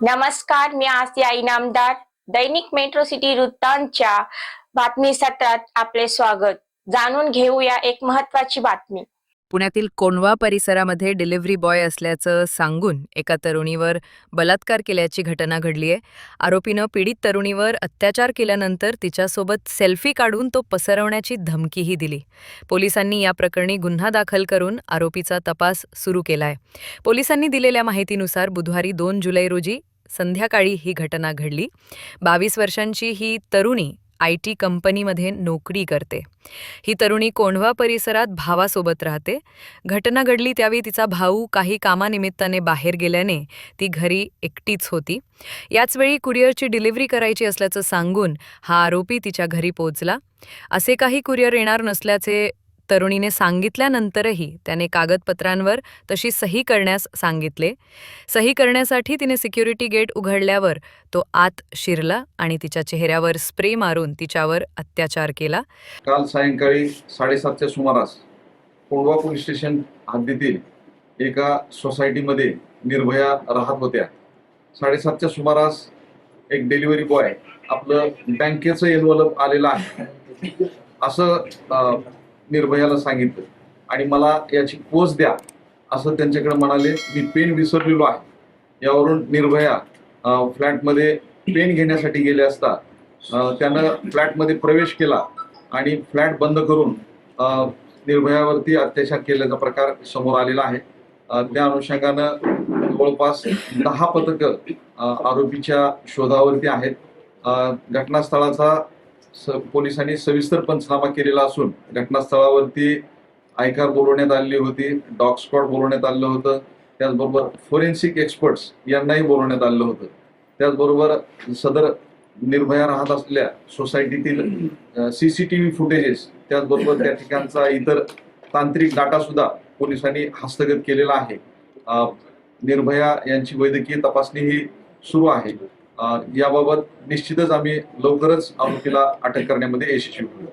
नमस्कार मी आसिया इनामदार दैनिक metro city वृत्तांतच्या बातमी सत्रात आपले स्वागत. जाणून घेऊया एक महत्वाची बातमी. पुण्यातील कोंढवा परिसरामध्ये डिलिव्हरी बॉय असल्याचं सांगून एका तरुणीवर बलात्कार केल्याची घटना घडली आहे आरोपीनं पीडित तरुणीवर अत्याचार केल्यानंतर तिच्यासोबत सेल्फी काढून तो पसरवण्याची धमकीही दिली. पोलिसांनी या प्रकरणी गुन्हा दाखल करून आरोपीचा तपास सुरू केला आहे पोलिसांनी दिलेल्या माहितीनुसार बुधवारी दोन जुलै रोजी संध्याकाळी ही घटना घडली. बावीस वर्षांची ही तरुणी आय टी कंपनीमध्ये नोकरी करते. ही तरुणी कोंढवा परिसरात भावासोबत राहते. घटना घडली त्यावेळी तिचा भाऊ काही कामानिमित्ताने बाहेर गेल्याने ती घरी एकटीच होती. याचवेळी कुरिअरची डिलिव्हरी करायची असल्याचं सांगून हा आरोपी तिच्या घरी पोहोचला. असे काही कुरिअर येणार नसल्याचे तरुणीने सांगितल्यानंतरही त्याने कागदपत्रांवर तशी सही करण्यास सांगितले. सही करण्यासाठी तिने सिक्युरिटी गेट उघडल्यावर तो आत शिरला आणि तिच्या चेहऱ्यावर स्प्रे मारून तिच्यावर अत्याचार केला. काल सायंकाळी साडेसातच्या सुमारास कोंडवा पोलीस स्टेशन हद्दीतील एका सोसायटीमध्ये निर्भया राहत होत्या. साडेसातच्या सुमारास एक डिलिव्हरी बॉय आपलं बँकेचं एनवलप आलेलं आहे. असं निर्भयाला सांगितलं. आणि मला याची पोच द्या असं त्यांच्याकडे म्हणाले. मी पेन विसरलेलो आहे. यावरून निर्भया फ्लॅटमध्ये पेन घेण्यासाठी गेले असता त्यानं फ्लॅटमध्ये प्रवेश केला आणि फ्लॅट बंद करून निर्भयावरती अत्याचार केल्याचा प्रकार समोर आलेला आहे. त्या अनुषंगानं जवळपास दहा पथकं आरोपीच्या शोधावरती आहेत. घटनास्थळाचा स पोलिसांनी सविस्तर पंचनामा केलेला असून घटनास्थळावरती आयकार बोलवण्यात आलेली होती डॉग स्क्वॉड बोलवण्यात आलेलं होतं त्याचबरोबर फोरेन्सिक एक्सपर्ट्स यांनाही बोलवण्यात आलेलं होतं. त्याचबरोबर सदर निर्भया राहत असलेल्या सोसायटीतील सी सी टी व्ही फुटेजेस त्याचबरोबर त्या ठिकाणचा इतर तांत्रिक डाटा सुद्धा पोलिसांनी हस्तगत केलेला आहे. निर्भया यांची वैद्यकीय तपासणी ही सुरू आहे. याबाबत निश्चितच आम्ही लवकरच आरोपीला अटक करण्यामध्ये यशस्वी होऊ.